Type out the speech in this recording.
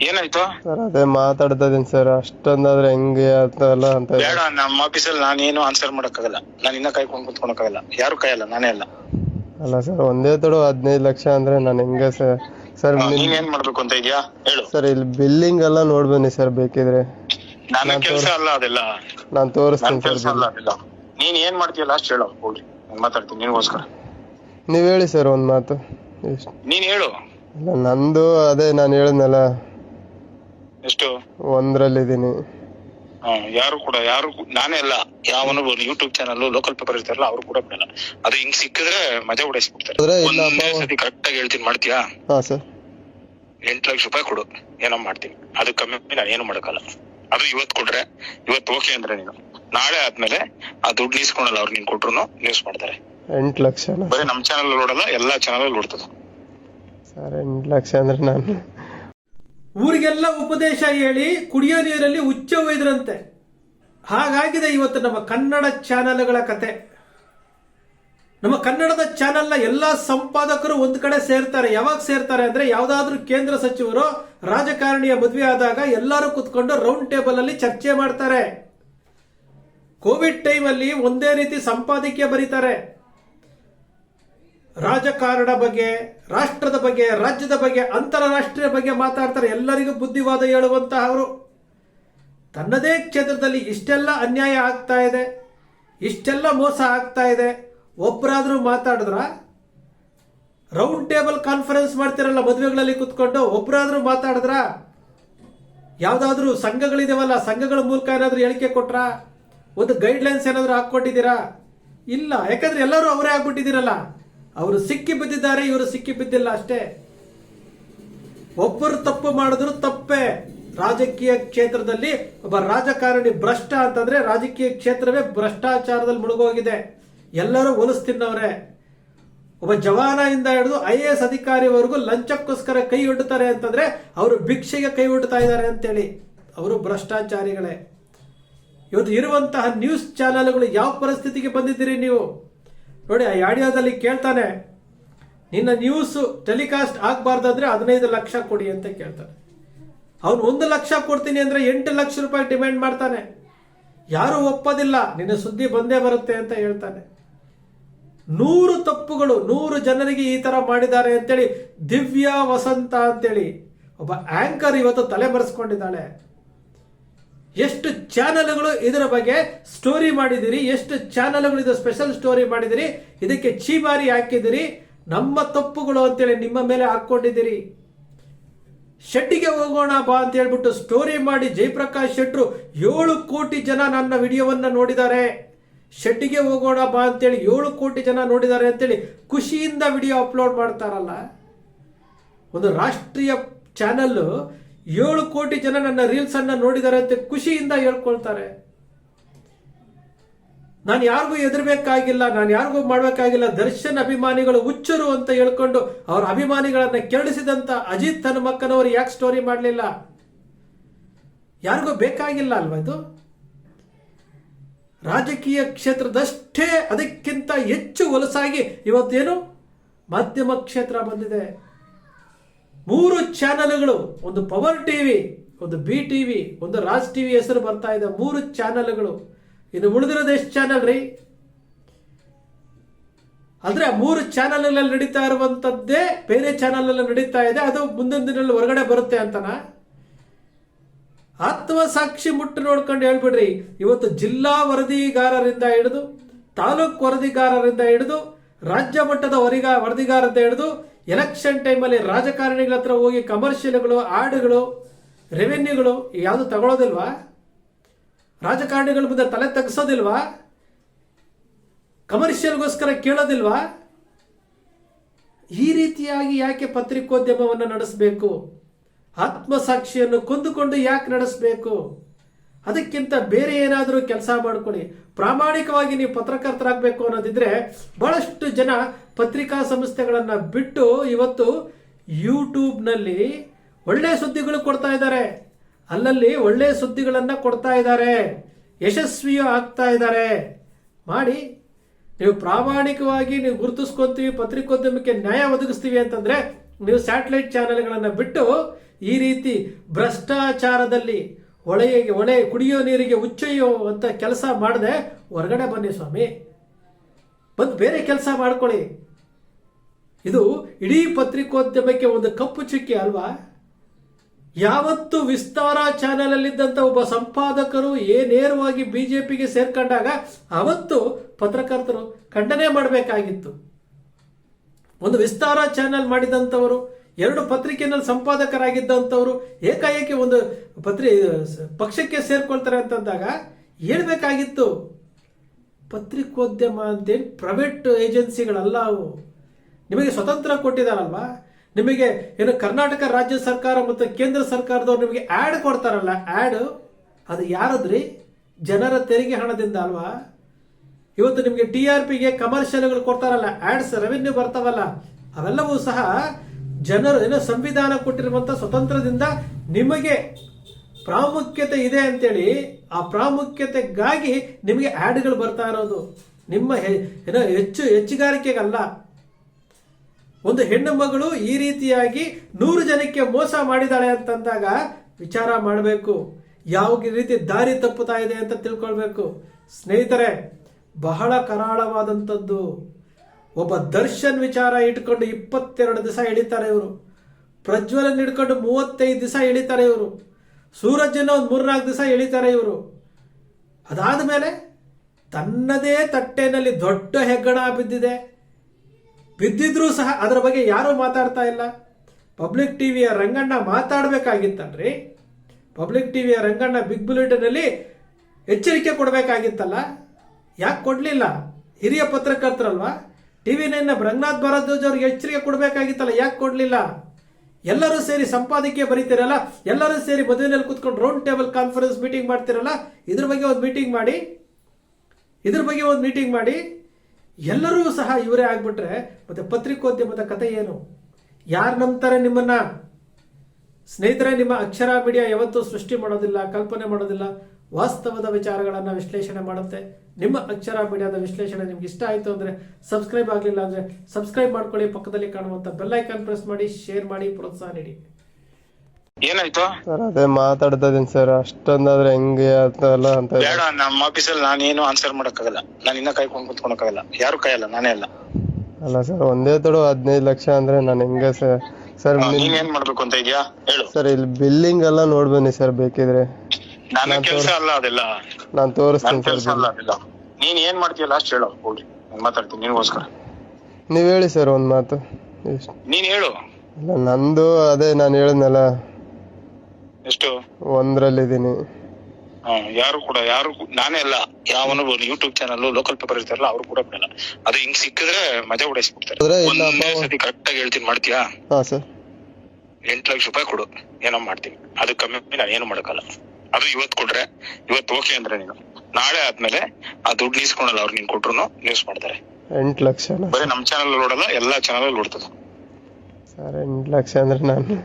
ಏನಾಯ್ತು? ಸರ್ ಅದೇ ಮಾತಾಡ್ತಾ ಇದೀನಿ ಸರ್. ಅಷ್ಟೊಂದಾದ್ರೆ ಹೆಂಗೆ ಅಂತಲ್ಲ ಅಂತ ಬೇಡ ನಮ್ಮ ಆಫೀಸಲ್ಲಿ ನಾನೇನು ಆನ್ಸರ್ ಮಾಡಕ್ಕಾಗಲ್ಲ. ನಾನು ಇನ್ನ ಕಾಯ್ಕೊಂಡು ಕುತ್ಕೊಳಕ್ಕಾಗಲ್ಲ. ಯಾರು ಕಾಯಲ್ಲ ನಾನೇ ಅಲ್ಲ. ಅಲ್ಲ ಸರ್ ಒಂದೇ ತಡು ಹದಿನೈದು ಲಕ್ಷ ಅಂದ್ರೆ ನಾನು ಹೆಂಗೆ ಸರ್? ಸರ್ ನೀನ್ ಏನ್ ಮಾಡ್ಬೇಕು ಅಂತ ಇದ್ಯಾ? ಹೇಳು. ಸರ್ ಇಲ್ಲಿ ಬಿಲ್ಲಿಂಗ್ ಎಲ್ಲ ನೋಡ್ಬನ್ನಿ ಸರ್ ಬೇಕಿದ್ರೆ. ನನ್ನ ಕೆಲಸ ಅಲ್ಲ ಅದೆಲ್ಲ. ನಾನು ನನ್ ತೋರಿಸ್ತೀನಿ ಸರ್ ಕೆಲ್ಸ ಅಲ್ಲ ಅದೆಲ್ಲ. ನೀನ್ ಏನ್ ಮಾಡ್ತೀಯ ಲಾಸ್ಟ್ ಹೇಳು ಹೋಗಿ ನಾನು ಮಾತಾಡ್ತೀನಿ ನಿನಗೋಸ್ಕರ. ನೀವು ಹೇಳಿ ಸರ್ ಒಂದು ಮಾತು. ಎಷ್ಟು ನೀನ್ ಹೇಳು. ಇಲ್ಲ ನಂದು ಅದೇ ನಾನು ಹೇಳಿದ್ನಲ್ಲ. ಎಷ್ಟು? ಒಂದ್ರಲ್ಲಿದ್ದೀನಿ. ಹಾ ಯಾರು ಕೂಡ ಯಾರು ಕೂ- ನಾನೇ ಅಲ್ಲ ಯಾವನು ಯೂಟ್ಯೂಬ್ ಚಾನಲ್ ಲೋಕಲ್ ಪೇಪರ್ ಇರ್ತಾರಲ್ಲ ಅವ್ರು ಕೂಡ ಬಿಡಲ್ಲ. ಅದು ಹಿಂಗ್ ಸಿಕ್ಕಿದ್ರೆ ಮಜಾ ಉಡಾಯಿಸ್ಬಿಡ್ತಾರೆ ಆದ್ರೆ ಇಲ್ಲ ಒಂದೇ ಅಪ್ಪ- ಸತಿ ಕರೆಕ್ಟ್ ಆಗಿ ಹೇಳ್ತೀನಿ ಮಾಡ್ತೀಯಾ? ಹಾ ಸರ್. ಎಂಟ್ ಲಕ್ಷ ರೂಪಾಯಿ ಕೊಡು ಏನೋ ಮಾಡ್ತೀನಿ. ಅದು ಕಮ್ಮಿ ನಾನು ಏನು ಮಾಡಕ್ಕಲ್ಲ. ಅದು ಇವತ್ ಕೊಟ್ರೆ ಇವತ್ ಓಕೆ ಅಂದ್ರೆ ನೀನು. ನಾಳೆ ಆದ್ಮೇಲೆ ಆ ದುಡ್ಡು ನೀಸ್ಕೊಳಲ್ಲ ಅವ್ರು ನೀನ್ ಕೊಟ್ರು ನ್ಯೂಸ್ ಮಾಡ್ತಾರೆ. ಎಂಟು ಲಕ್ಷ ಬರೀ ನಮ್ ಚಾನಲ್ ನೋಡಲ್ಲ ಎಲ್ಲಾ ಚಾನಲ್ ನೋಡ್ತದೆ ಸರ್ ಎಂಟು ಲಕ್ಷ ಅಂದ್ರೆ ನಾನು ಊರಿಗೆಲ್ಲ ಉಪದೇಶ ಹೇಳಿ ಕುಡಿಯೋ ನೀರಲ್ಲಿ ಹುಚ್ಚ ಒಯ್ದ್ರಂತೆ. ಹಾಗಾಗಿದೆ ಇವತ್ತು ನಮ್ಮ ಕನ್ನಡ ಚಾನೆಲ್ಗಳ ಕತೆ. ನಮ್ಮ ಕನ್ನಡದ ಚಾನೆಲ್ನ ಎಲ್ಲ ಸಂಪಾದಕರು ಒಂದು ಕಡೆ ಸೇರ್ತಾರೆ. ಯಾವಾಗ ಸೇರ್ತಾರೆ ಅಂದ್ರೆ ಯಾವ್ದಾದ್ರು ಕೇಂದ್ರ ಸಚಿವರು ರಾಜಕಾರಣಿಯ ಮದುವೆ ಆದಾಗ ಎಲ್ಲರೂ ಕುತ್ಕೊಂಡು ರೌಂಡ್ ಟೇಬಲ್ ಅಲ್ಲಿ ಚರ್ಚೆ ಮಾಡ್ತಾರೆ. ಕೋವಿಡ್ ಟೈಮ್ ಅಲ್ಲಿ ಒಂದೇ ರೀತಿ ಸಂಪಾದಕೀಯ ಬರೀತಾರೆ. ರಾಜಕಾರಣ ಬಗ್ಗೆ, ರಾಷ್ಟ್ರದ ಬಗ್ಗೆ, ರಾಜ್ಯದ ಬಗ್ಗೆ, ಅಂತಾರಾಷ್ಟ್ರೀಯ ಬಗ್ಗೆ ಮಾತಾಡ್ತಾರೆ. ಎಲ್ಲರಿಗೂ ಬುದ್ಧಿವಾದ ಹೇಳುವಂತಹ ಅವರು ತನ್ನದೇ ಕ್ಷೇತ್ರದಲ್ಲಿ ಇಷ್ಟೆಲ್ಲ ಅನ್ಯಾಯ ಆಗ್ತಾ ಇದೆ, ಇಷ್ಟೆಲ್ಲ ಮೋಸ ಆಗ್ತಾ ಇದೆ. ಒಬ್ಬರಾದರೂ ಮಾತಾಡಿದ್ರ ರೌಂಡ್ ಟೇಬಲ್ ಕಾನ್ಫರೆನ್ಸ್ ಮಾಡ್ತಿರಲ್ಲ ಮದುವೆಗಳಲ್ಲಿ ಕುತ್ಕೊಂಡು ಒಬ್ಬರಾದರೂ ಮಾತಾಡಿದ್ರ, ಯಾವುದಾದ್ರೂ ಸಂಘಗಳಿದಾವಲ್ಲ, ಸಂಘಗಳ ಮೂಲಕ ಏನಾದ್ರೂ ಹೇಳಿಕೆ ಕೊಟ್ರ? ಒಂದು ಗೈಡ್ಲೈನ್ಸ್ ಏನಾದ್ರೂ ಹಾಕ್ಕೊಟ್ಟಿದ್ದೀರಾ ಇಲ್ಲ, ಯಾಕಂದ್ರೆ ಎಲ್ಲರೂ ಅವರೇ ಆಗ್ಬಿಟ್ಟಿದ್ದೀರಲ್ಲ. ಅವರು ಸಿಕ್ಕಿ ಬಿದ್ದಿದ್ದಾರೆ, ಇವರು ಸಿಕ್ಕಿ ಬಿದ್ದಿಲ್ಲ ಅಷ್ಟೇ. ಒಬ್ಬರು ತಪ್ಪು ಮಾಡಿದ್ರು ತಪ್ಪೇ. ರಾಜಕೀಯ ಕ್ಷೇತ್ರದಲ್ಲಿ ಒಬ್ಬ ರಾಜಕಾರಣಿ ಭ್ರಷ್ಟ ಅಂತಂದ್ರೆ ರಾಜಕೀಯ ಕ್ಷೇತ್ರವೇ ಭ್ರಷ್ಟಾಚಾರದಲ್ಲಿ ಮುಳುಗೋಗಿದೆ. ಎಲ್ಲರೂ ತಿನ್ನವ್ರೆ. ಒಬ್ಬ ಜವಾನ ಇಂದ ಹಿಡಿದು ಐ ಎ ಎಸ್ ಅಧಿಕಾರಿವರೆಗೂ ಲಂಚಕ್ಕೋಸ್ಕರ ಕೈ ಒಡ್ಡುತ್ತಾರೆ ಅಂತಂದ್ರೆ ಅವರು ಭಿಕ್ಷೆಗೆ ಕೈ ಒಡ್ಡುತ್ತಾ ಇದ್ದಾರೆ ಅಂತೇಳಿ. ಅವರು ಭ್ರಷ್ಟಾಚಾರಿಗಳೇ. ಇವತ್ತು ಇರುವಂತಹ ನ್ಯೂಸ್ ಚಾನೆಲ್ಗಳು ಯಾವ ಪರಿಸ್ಥಿತಿಗೆ ಬಂದಿದ್ದೀರಿ ನೀವು? ನೋಡಿ, ಆ ಆಡಿಯೋದಲ್ಲಿ ಕೇಳ್ತಾನೆ, ನಿನ್ನ ನ್ಯೂಸ್ ಟೆಲಿಕಾಸ್ಟ್ ಆಗಬಾರ್ದಂದ್ರೆ ಹದಿನೈದು ಲಕ್ಷ ಕೊಡಿ ಅಂತ ಕೇಳ್ತಾನೆ. ಅವನು ಒಂದು ಲಕ್ಷ ಕೊಡ್ತೀನಿ ಅಂದ್ರೆ ಎಂಟು ಲಕ್ಷ ರೂಪಾಯಿ ಡಿಮ್ಯಾಂಡ್ ಮಾಡ್ತಾನೆ. ಯಾರು ಒಪ್ಪೋದಿಲ್ಲ, ನಿನ್ನ ಸುದ್ದಿ ಬಂದೇ ಬರುತ್ತೆ ಅಂತ ಹೇಳ್ತಾನೆ. ನೂರು ತಪ್ಪುಗಳು, ನೂರು ಜನರಿಗೆ ಈ ತರ ಮಾಡಿದ್ದಾರೆ ಅಂತೇಳಿ ದಿವ್ಯಾ ವಸಂತ ಅಂತೇಳಿ ಒಬ್ಬ ಆಂಕರ್ ಇವತ್ತು ತಲೆ ಮರೆಸ್ಕೊಂಡಿದ್ದಾಳೆ. ಎಷ್ಟು ಚಾನಲ್ಗಳು ಇದರ ಬಗ್ಗೆ ಸ್ಟೋರಿ ಮಾಡಿದಿರಿ, ಎಷ್ಟು ಚಾನಲ್ಗಳು ಇದು ಸ್ಪೆಷಲ್ ಸ್ಟೋರಿ ಮಾಡಿದಿರಿ, ಇದಕ್ಕೆ ಚೀಬಾರಿ ಹಾಕಿದಿರಿ, ನಮ್ಮ ತಪ್ಪುಗಳು ಅಂತೇಳಿ ನಿಮ್ಮ ಮೇಲೆ ಹಾಕ್ಕೊಂಡಿದ್ದೀರಿ. ಶೆಟ್ಟಿಗೆ ಹೋಗೋಣ ಬಾ ಅಂತ ಹೇಳ್ಬಿಟ್ಟು ಸ್ಟೋರಿ ಮಾಡಿ ಜಯಪ್ರಕಾಶ್ ಶೆಟ್ರು ಏಳು ಕೋಟಿ ಜನ ನನ್ನ ವಿಡಿಯೋವನ್ನ ನೋಡಿದ್ದಾರೆ. ಶೆಟ್ಟಿಗೆ ಹೋಗೋಣ ಬಾ ಅಂತೇಳಿ ಏಳು ಕೋಟಿ ಜನ ನೋಡಿದ್ದಾರೆ ಅಂತೇಳಿ ಖುಷಿಯಿಂದ ವಿಡಿಯೋ ಅಪ್ಲೋಡ್ ಮಾಡ್ತಾರಲ್ಲ. ಒಂದು ರಾಷ್ಟ್ರೀಯ ಚಾನೆಲ್ ಏಳು ಕೋಟಿ ಜನ ನನ್ನ ರೀಲ್ಸ್ ಅನ್ನ ನೋಡಿದ್ದಾರೆ ಅಂತ ಖುಷಿಯಿಂದ ಹೇಳ್ಕೊಳ್ತಾರೆ. ನಾನು ಯಾರಿಗೂ ಎದುರಬೇಕಾಗಿಲ್ಲ ನಾನು ಯಾರಿಗೂ ಮಾಡಬೇಕಾಗಿಲ್ಲ, ದರ್ಶನ್ ಅಭಿಮಾನಿಗಳು ಹುಚ್ಚರು ಅಂತ ಹೇಳ್ಕೊಂಡು ಅವರ ಅಭಿಮಾನಿಗಳನ್ನ ಕೆರಳಿಸಿದಂತ ಅಜಿತ್ ಹನುಮಕ್ಕನವರು ಯಾಕೆ ಸ್ಟೋರಿ ಮಾಡಲಿಲ್ಲ? ಯಾರಿಗೂ ಬೇಕಾಗಿಲ್ಲ ಅಲ್ವಾ ಇದು? ರಾಜಕೀಯ ಕ್ಷೇತ್ರದಷ್ಟೇ ಅದಕ್ಕಿಂತ ಹೆಚ್ಚು ಹೊಲಸಾಗಿ ಇವತ್ತೇನು? ಮಾಧ್ಯಮ ಕ್ಷೇತ್ರ ಬಂದಿದೆ. ಮೂರು ಚಾನೆಲ್ಗಳು, ಒಂದು ಪವರ್ ಟಿವಿ, ಒಂದು ಬಿ ಟಿವಿ, ಒಂದು ರಾಜ್ ಟಿವಿ ಹೆಸರು ಬರ್ತಾ ಇದೆ. ಮೂರು ಚಾನೆಲ್ಗಳು. ಇನ್ನು ಉಳಿದಿರೋದು ಎಷ್ಟು ಚಾನೆಲ್ ರೀ? ಅಂದ್ರೆ ಮೂರು ಚಾನೆಲ್ಗಳಲ್ಲಿ ನಡೀತಾ ಇರುವಂತದ್ದೇ ಬೇರೆ ಚಾನೆಲ್ ನಡೀತಾ ಇದೆ. ಅದು ಮುಂದಿನ ದಿನದಲ್ಲಿ ಹೊರಗಡೆ ಬರುತ್ತೆ ಅಂತನಾ? ಆತ್ಮಸಾಕ್ಷಿ ಮುಟ್ಟು ನೋಡ್ಕೊಂಡು ಹೇಳ್ಬಿಡ್ರಿ. ಇವತ್ತು ಜಿಲ್ಲಾ ವರದಿಗಾರರಿಂದ ಹಿಡಿದು, ತಾಲೂಕು ವರದಿಗಾರರಿಂದ ಹಿಡಿದು, ರಾಜ್ಯ ಮಟ್ಟದ ವರಿಗ ವರದಿಗಾರರಿಂದ ಹಿಡಿದು ಎಲೆಕ್ಷನ್ ಟೈಮಲ್ಲಿ ರಾಜಕಾರಣಿಗಳ ಹತ್ರ ಹೋಗಿ ಕಮರ್ಷಿಯಲ್ಗಳು ಹಾಡುಗಳು ರೆವೆನ್ಯೂಗಳು ಯಾವುದು ತಗೊಳ್ಳೋದಿಲ್ವಾ ರಾಜಕಾರಣಿಗಳ ಮುಂದೆ ತಲೆ ತಗ್ಸೋದಿಲ್ವಾ? ಕಮರ್ಷಿಯಲ್ಗೋಸ್ಕರ ಕೇಳೋದಿಲ್ವಾ? ಈ ರೀತಿಯಾಗಿ ಯಾಕೆ ಪತ್ರಿಕೋದ್ಯಮವನ್ನು ನಡೆಸಬೇಕು? ಆತ್ಮಸಾಕ್ಷಿಯನ್ನು ಕೊಂದುಕೊಂಡು ಯಾಕೆ ನಡೆಸಬೇಕು? ಅದಕ್ಕಿಂತ ಬೇರೆ ಏನಾದರೂ ಕೆಲಸ ಮಾಡ್ಕೊಳ್ಳಿ. ಪ್ರಾಮಾಣಿಕವಾಗಿ ನೀವು ಪತ್ರಕರ್ತರಾಗಬೇಕು ಅನ್ನೋದಿದ್ರೆ ಬಹಳಷ್ಟು ಜನ ಪತ್ರಿಕಾ ಸಂಸ್ಥೆಗಳನ್ನು ಬಿಟ್ಟು ಇವತ್ತು ಯೂಟ್ಯೂಬ್ನಲ್ಲಿ ಒಳ್ಳೆ ಸುದ್ದಿಗಳು ಕೊಡ್ತಾ ಇದ್ದಾರೆ. ಅಲ್ಲಲ್ಲಿ ಒಳ್ಳೆ ಸುದ್ದಿಗಳನ್ನು ಕೊಡ್ತಾ ಇದ್ದಾರೆ. ಯಶಸ್ವಿಯೂ ಆಗ್ತಾ ಇದ್ದಾರೆ. ಮಾಡಿ, ನೀವು ಪ್ರಾಮಾಣಿಕವಾಗಿ ನೀವು ಗುರುತಿಸ್ಕೊತೀವಿ, ಪತ್ರಿಕೋದ್ಯಮಕ್ಕೆ ನ್ಯಾಯ ಒದಗಿಸ್ತೀವಿ ಅಂತಂದ್ರೆ ನೀವು ಸ್ಯಾಟಲೈಟ್ ಚಾನೆಲ್ಗಳನ್ನು ಬಿಟ್ಟು ಈ ರೀತಿ ಭ್ರಷ್ಟಾಚಾರದಲ್ಲಿ ಹೊಳೆಗೆ ಹೊಳೆ ಕುಡಿಯೋ ನೀರಿಗೆ ಹುಚ್ಚೊಯ್ಯುವಂತ ಕೆಲಸ ಮಾಡದೆ, ಹೊರಗಡೆ ಬನ್ನಿ ಸ್ವಾಮಿ. ಬಂದು ಬೇರೆ ಕೆಲಸ ಮಾಡ್ಕೊಳ್ಳಿ. ಇದು ಇಡೀ ಪತ್ರಿಕೋದ್ಯಮಕ್ಕೆ ಒಂದು ಕಪ್ಪು ಚುಕ್ಕಿ ಅಲ್ವಾ? ಯಾವತ್ತು ವಿಸ್ತಾರ ಚಾನೆಲ್ ಅಲ್ಲಿದ್ದಂತ ಒಬ್ಬ ಸಂಪಾದಕರು ಏ ನೇರವಾಗಿ ಪಿಗೆ ಸೇರ್ಕೊಂಡಾಗ ಅವತ್ತು ಪತ್ರಕರ್ತರು ಖಂಡನೆ ಮಾಡಬೇಕಾಗಿತ್ತು. ಒಂದು ವಿಸ್ತಾರ ಚಾನೆಲ್ ಮಾಡಿದಂಥವರು ಎರಡು ಪತ್ರಿಕೆಯಲ್ಲಿ ಸಂಪಾದಕರಾಗಿದ್ದಂಥವರು ಏಕಾಏಕಿ ಒಂದು ಪತ್ರಿ ಪಕ್ಷಕ್ಕೆ ಸೇರ್ಕೊಳ್ತಾರೆ ಅಂತಂದಾಗ ಹೇಳ್ಬೇಕಾಗಿತ್ತು, ಪತ್ರಿಕೋದ್ಯಮ ಅಂತೇಳಿ ಪ್ರೈವೇಟ್ ಏಜೆನ್ಸಿಗಳಲ್ಲ ಅವು. ನಿಮಗೆ ಸ್ವತಂತ್ರ ಕೊಟ್ಟಿದಾರಲ್ವಾ? ನಿಮಗೆ ಏನು ಕರ್ನಾಟಕ ರಾಜ್ಯ ಸರ್ಕಾರ ಮತ್ತು ಕೇಂದ್ರ ಸರ್ಕಾರದವ್ರು ನಿಮಗೆ ಆ್ಯಡ್ ಕೊಡ್ತಾರಲ್ಲ ಆ್ಯಡ್ ಅದು ಯಾರದ್ರಿ? ಜನರ ತೆರಿಗೆ ಹಣದಿಂದ ಅಲ್ವಾ? ಇವತ್ತು ನಿಮಗೆ ಟಿ ಆರ್ ಪಿಗೆ ಕಮರ್ಷಿಯಲ್ಗಳು ಕೊಡ್ತಾರಲ್ಲ ಆ್ಯಡ್ಸ್ ರೆವೆನ್ಯೂ ಬರ್ತಾವಲ್ಲ, ಅವೆಲ್ಲವೂ ಸಹ ಜನರು, ಏನೋ ಸಂವಿಧಾನ ಕೊಟ್ಟಿರುವಂತ ಸ್ವತಂತ್ರದಿಂದ ನಿಮಗೆ ಪ್ರಾಮುಖ್ಯತೆ ಇದೆ ಅಂತೇಳಿ ಆ ಪ್ರಾಮುಖ್ಯತೆಗಾಗಿ ನಿಮಗೆ ಆ್ಯಡ್ಗಳು ಬರ್ತಾ ಇರೋದು. ನಿಮ್ಮ ಏನೋ ಹೆಚ್ಚು, ಹೆಚ್ಚುಗಾರಿಕೆಗಲ್ಲ. ಒಂದು ಹೆಣ್ಣು ಮಗಳು ಈ ರೀತಿಯಾಗಿ ನೂರು ಜನಕ್ಕೆ ಮೋಸ ಮಾಡಿದಾಳೆ ಅಂತಂದಾಗ ವಿಚಾರ ಮಾಡಬೇಕು. ಯಾವ ರೀತಿ ದಾರಿ ತಪ್ಪುತ್ತಾ ಇದೆ ಅಂತ ತಿಳ್ಕೊಳ್ಬೇಕು. ಸ್ನೇಹಿತರೆ, ಬಹಳ ಕರಾಳವಾದಂಥದ್ದು. ಒಬ್ಬ ದರ್ಶನ್ ವಿಚಾರ ಇಟ್ಕೊಂಡು ಇಪ್ಪತ್ತೆರಡು ದಿವಸ ಎಳಿತಾರೆ ಇವರು. ಪ್ರಜ್ವಲನ್ ಹಿಡ್ಕೊಂಡು ಮೂವತ್ತೈದು ದಿವಸ ಎಳಿತಾರೆ ಇವರು. ಸೂರಜನ ಒಂದು ಮೂರ್ನಾಲ್ಕು ದಿವಸ ಎಳಿತಾರೆ ಇವರು. ಅದಾದ ಮೇಲೆ ತನ್ನದೇ ತಟ್ಟೆನಲ್ಲಿ ದೊಡ್ಡ ಹೆಗ್ಗಣ ಬಿದ್ದಿದೆ. ಬಿದ್ದಿದ್ರೂ ಸಹ ಅದರ ಬಗ್ಗೆ ಯಾರೂ ಮಾತಾಡ್ತಾ ಇಲ್ಲ. ಪಬ್ಲಿಕ್ ಟಿವಿಯ ರಂಗಣ್ಣ ಮಾತಾಡಬೇಕಾಗಿತ್ತಲ್ರಿ ಪಬ್ಲಿಕ್ ಟಿವಿಯ ರಂಗಣ್ಣ ಬಿಗ್ ಬುಲೆಟಿನಲ್ಲಿ ಎಚ್ಚರಿಕೆ ಕೊಡಬೇಕಾಗಿತ್ತಲ್ಲ. ಯಾಕೆ ಕೊಡಲಿಲ್ಲ? ಹಿರಿಯ ಪತ್ರಕರ್ತರಲ್ವಾ? ಟಿವಿ ನೈನ್ನ ರಂಗನಾಥ್ ಭಾರದ್ವಾಜ್ ಅವ್ರಿಗೆ ಎಚ್ಚರಿಕೆ ಕೊಡಬೇಕಾಗಿತ್ತಲ್ಲ, ಯಾಕೆ ಕೊಡಲಿಲ್ಲ? ಎಲ್ಲರೂ ಸೇರಿ ಸಂಪಾದಕೀಯ ಬರೀತಿರಲ್ಲ, ಎಲ್ಲರೂ ಸೇರಿ ಮದುವೆನಲ್ಲಿ ಕೂತ್ಕೊಂಡು ರೌಂಡ್ ಟೇಬಲ್ ಕಾನ್ಫರೆನ್ಸ್ ಮೀಟಿಂಗ್ ಮಾಡ್ತಿರಲ್ಲ, ಇದ್ರ ಬಗ್ಗೆ ಒಂದು ಮೀಟಿಂಗ್ ಮಾಡಿ, ಇದ್ರ ಬಗ್ಗೆ ಒಂದು ಮೀಟಿಂಗ್ ಮಾಡಿ, ಎಲ್ಲರೂ ಸಹ ಇವರೇ ಆಗ್ಬಿಟ್ರೆ ಮತ್ತೆ ಪತ್ರಿಕೋದ್ಯಮದ ಕತೆ ಏನು? ಯಾರು ನಂಬ್ತಾರೆ ನಿಮ್ಮನ್ನ? ಸ್ನೇಹಿತರೆ, ನಿಮ್ಮ ಅಕ್ಷರ ಮೀಡಿಯಾ ಯಾವತ್ತೂ ಸೃಷ್ಟಿ ಮಾಡೋದಿಲ್ಲ, ಕಲ್ಪನೆ ಮಾಡೋದಿಲ್ಲ ವಾಸ್ತವದ ವಿಚಾರಗಳನ್ನು ವಿಶ್ಲೇಷಣೆ ಮಾಡುತ್ತೆ. ನಿಮ್ಮ ಅಕ್ಷರ ಮೀಡಿಯಾದ ವಿಶ್ಲೇಷಣೆ ನಿಮ್ಗೆ ಇಷ್ಟ ಆಯಿತು ಅಂದರೆ ಸಬ್ಸ್ಕ್ರೈಬ್ ಆಗಲಿಲ್ಲ ಅಂದರೆ ಸಬ್ಸ್ಕ್ರೈಬ್ ಮಾಡ್ಕೊಳ್ಳಿ. ಪಕ್ಕದಲ್ಲಿ ಕಾಣುವಂಥ ಬೆಲ್ ಐಕಾನ್ ಪ್ರೆಸ್ ಮಾಡಿ ಶೇರ್ ಮಾಡಿ ಪ್ರೋತ್ಸಾಹ ನೀಡಿ. ಏನಾಯ್ತು? ಸರ್ ಅದೇ ಮಾತಾಡ್ತಾ ಇದೀನಿ ಸರ್. ಅಷ್ಟೊಂದಾದ್ರೆ ಹೆಂಗೆ ಅಂತಲ್ಲ ಅಂತ ಬೇಡ ನಮ್ಮ ಆಫೀಸಲ್ಲಿ ನಾನೇನು ಆನ್ಸರ್ ಮಾಡೋಕ್ಕಾಗಲ್ಲ. ನಾನು ಇನ್ನ ಕಾಯ್ಕೊಂಡು ಕುತ್ಕೊಳಕ್ಕಾಗಲ್ಲ. ಯಾರು ಕಾಯಲ್ಲ? ನಾನೇ ಅಲ್ಲ. ಅಲ್ಲ ಸರ್ ಒಂದೇ ತಡು ಹದಿನೈದು ಲಕ್ಷ ಅಂದ್ರೆ ನಾನು ಹೆಂಗೆ ಸರ್? ಸರ್ ನೀನ್ ಏನ್ ಮಾಡ್ಬೇಕು ಅಂತ ಇದೆಯಾ? ಹೇಳು. ಸರ್ ಇಲ್ಲಿ ಬಿಲ್ಲಿಂಗ್ ಎಲ್ಲ ನೋಡ್ಬನ್ನಿ ಸರ್ ಬೇಕಿದ್ರೆ. ನನ್ನ ಕೆಲಸ ಅಲ್ಲ ಅದೆಲ್ಲ. ನಾನು ನನ್ ತೋರಿಸ್ತೀನಿ ಸರ್ ಕೆಲ್ಸ ಅಲ್ಲ ಅದೆಲ್ಲ. ನೀನ್ ಏನ್ ಮಾಡ್ತೀಯ ಲಾಸ್ಟ್ ಹೇಳು ಹೋಗಿ ನಾನು ಮಾತಾಡ್ತೀನಿ ನಿನ್ಗೋಸ್ಕರ. ನೀವ್ ಹೇಳಿ ಸರ್ ಒಂದು ಮಾತು. ನೀನ್ ಹೇಳು. ಇಲ್ಲ ನಂದು ಅದೇ ನಾನು ಹೇಳಿದ್ನಲ್ಲ. ಎಷ್ಟು? ಒಂದ್ರಲ್ಲಿದ್ದೀನಿ. ಹಾ ಯಾರು ಕೂಡ ಯಾರು ಕೂ- ನಾನೇ ಅಲ್ಲ. ಯಾವನು ಯೂಟ್ಯೂಬ್ ಚಾನಲ್ ಲೋಕಲ್ ಪೇಪರ್ ಇರ್ತಾರಲ್ಲ ಅವ್ರು ಕೂಡ ಬಿಡಲ್ಲ ಅದು ಹಿಂಗ್ ಸಿಕ್ಕಿದ್ರೆ ಮಜಾ ಉಡಾಯಿಸ್ಬಿಡ್ತಾರೆ ಆದ್ರೆ ಇಲ್ಲ ಒಂದೇ ಅಪ್ಪ- ಸತಿ ಕರೆಕ್ಟ್ ಆಗಿ ಹೇಳ್ತೀನಿ ಮಾಡ್ತೀಯಾ? ಹಾ ಸರ್. ಎಂಟ್ ಲಕ್ಷ ರೂಪಾಯಿ ಕೊಡು. ಏನೋ ಮಾಡ್ತೀನಿ. ಅದು ಕಮ್ಮಿ ನಾನು ಏನು ಮಾಡಕ್ಕಲ್ಲ. ಅದು ಇವತ್ ಕೊಟ್ರೆ ಇವತ್ತು ಓಕೆ ಅಂದ್ರೆ ನೀನು. ನಾಳೆ ಆದ್ಮೇಲೆ ಆ ದುಡ್ಡು ಇಸ್ಕೊಳಲ್ಲ ಅವ್ರು ನೀನ್ ಕೊಟ್ರು ನ್ಯೂಸ್ ಮಾಡ್ತಾರೆ. ಎಂಟು ಲಕ್ಷ ಬರೀ ನಮ್ ಚಾನಲ್ ನೋಡಲ್ಲ ಎಲ್ಲಾ ಚಾನಲ್ ನೋಡ್ತದೆ ಸರ್ ಎಂಟು ಲಕ್ಷ ಅಂದ್ರೆ ನಾನು